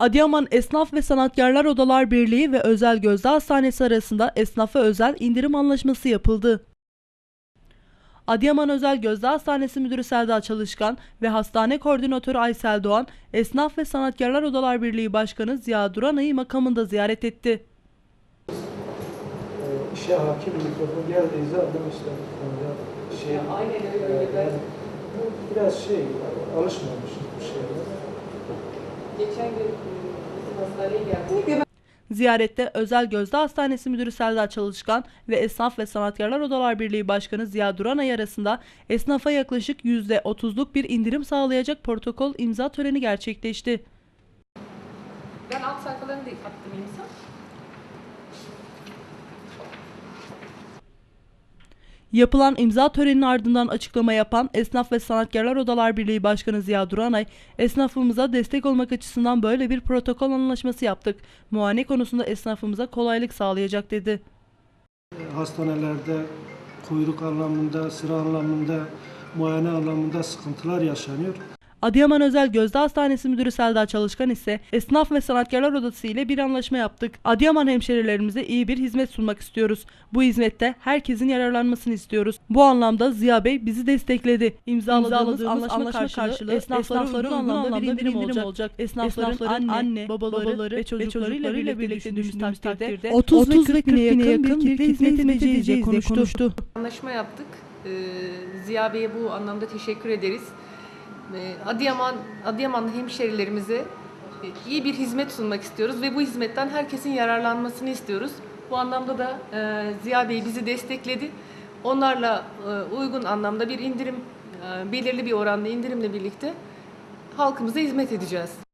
Adıyaman Esnaf ve Sanatkarlar Odalar Birliği ve Özel Gözde Hastanesi arasında esnafa özel indirim anlaşması yapıldı. Adıyaman Özel Gözde Hastanesi Müdürü Selda Çalışkan ve hastane koordinatörü Aysel Doğan, Esnaf ve Sanatkarlar Odalar Birliği Başkanı Ziya Duranay'ı makamında ziyaret etti. İşe hakim mikrofon geldiğinizde adam işte şey Aynen öyle. Bu biraz şey alışmamış bu şeyler. Geçen gün bizim hastaneye geldik. Ziyarette Özel Gözde Hastanesi Müdürü Selda Çalışkan ve Esnaf ve Sanatkarlar Odalar Birliği Başkanı Ziya Duranay arasında esnafa yaklaşık %30'luk bir indirim sağlayacak protokol imza töreni gerçekleşti. Ben alt sayfalarını da attım imza. Yapılan imza töreninin ardından açıklama yapan Esnaf ve Sanatkarlar Odalar Birliği Başkanı Ziya Duranay, esnafımıza destek olmak açısından böyle bir protokol anlaşması yaptık. Muayene konusunda esnafımıza kolaylık sağlayacak dedi. Hastanelerde kuyruk anlamında, sıra anlamında, muayene anlamında sıkıntılar yaşanıyor. Adıyaman Özel Gözde Hastanesi Müdürü Selda Çalışkan ise Esnaf ve Sanatkarlar Odası ile bir anlaşma yaptık. Adıyaman hemşerilerimize iyi bir hizmet sunmak istiyoruz. Bu hizmette herkesin yararlanmasını istiyoruz. Bu anlamda Ziya Bey bizi destekledi. İmzaladığımız, anlaşma, karşılığı, esnafların anlamda bir indirim, olacak. Esnafların, anne, babaları, ve çocuklarıyla birlikte düşündüğümüz takdirde 30 ve 40 bine yakın bir kitle hizmet edeceğiz diye konuştu. Anlaşma yaptık. Ee, Ziya Bey'e bu anlamda teşekkür ederiz. Ee, Adıyaman, Adıyamanlı hemşerilerimize e, iyi bir hizmet sunmak istiyoruz ve bu hizmetten herkesin yararlanmasını istiyoruz. Bu anlamda da e, Ziya Bey bizi destekledi. Onlarla e, uygun anlamda bir indirim, belirli bir oranda indirimle birlikte halkımıza hizmet edeceğiz.